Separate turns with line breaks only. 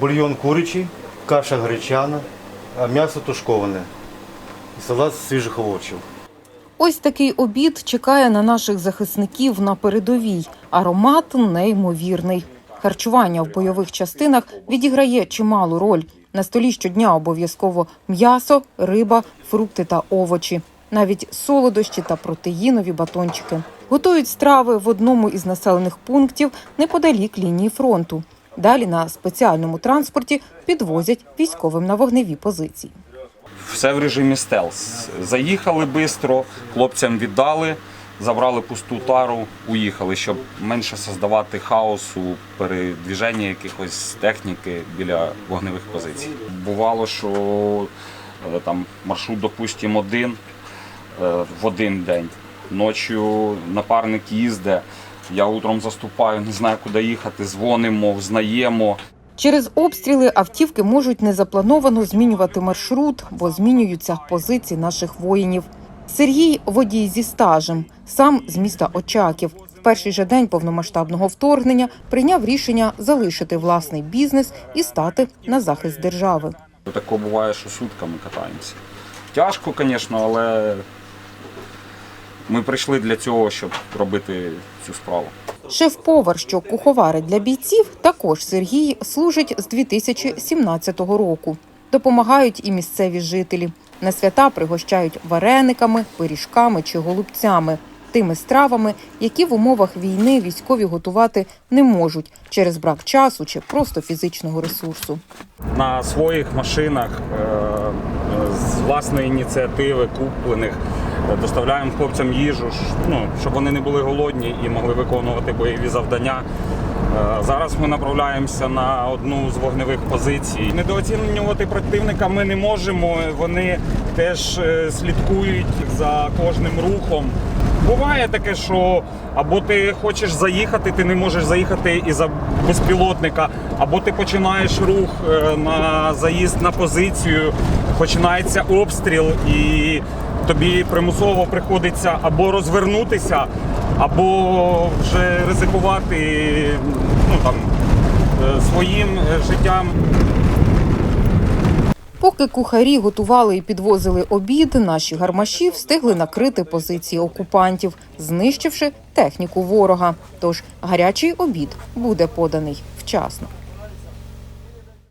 бульйон курячий, каша гречана, а м'ясо тушковане і салат з свіжих овочів.
Ось такий обід чекає на наших захисників на передовій. Аромат неймовірний. Харчування в бойових частинах відіграє чималу роль. На столі щодня обов'язково м'ясо, риба, фрукти та овочі, навіть солодощі та протеїнові батончики. Готують страви в одному із населених пунктів неподалік лінії фронту. Далі на спеціальному транспорті підвозять військовим на вогневі позиції.
Все в режимі стелс. Заїхали швидко, хлопцям віддали, забрали пусту тару, уїхали, щоб менше создавати хаосу, передвіження якихось техніки біля вогневих позицій. Бувало, що е, там маршрут, допустимо, один е, в один день. Ночі напарник їздить, я утром заступаю, не знаю, куди їхати, дзвонимо, взнаємо.
Через обстріли автівки можуть незаплановано змінювати маршрут, бо змінюються позиції наших воїнів. Сергій водій зі стажем, сам з міста Очаків. В перший же день повномасштабного вторгнення прийняв рішення залишити власний бізнес і стати на захист держави.
Таке буває, що сутками катаємося. Тяжко, звісно, але ми прийшли для цього, щоб робити цю справу.
Шеф-повар, що куховарить для бійців, також Сергій служить з 2017 року. Допомагають і місцеві жителі. На свята пригощають варениками, пиріжками чи голубцями, тими стравами, які в умовах війни військові готувати не можуть через брак часу чи просто фізичного ресурсу.
На своїх машинах е, е, з власної ініціативи куплених доставляємо хлопцям їжу, ну, щоб вони не були голодні і могли виконувати бойові завдання. Е, Зараз ми направляємося на одну з вогневих позицій. Недооцінювати противника ми не можемо. Вони теж е, слідкують за кожним рухом. Буває таке, що або ти хочеш заїхати, ти не можеш заїхати із-за безпілотника, або ти починаєш рух е, на заїзд на позицію, починається обстріл, і тобі примусово приходиться або розвернутися, або вже ризикувати ну, там, е, своїм е, життям.
Поки кухарі готували і підвозили обід, наші гармаші встигли накрити позиції окупантів, знищивши техніку ворога. Тож гарячий обід буде поданий вчасно.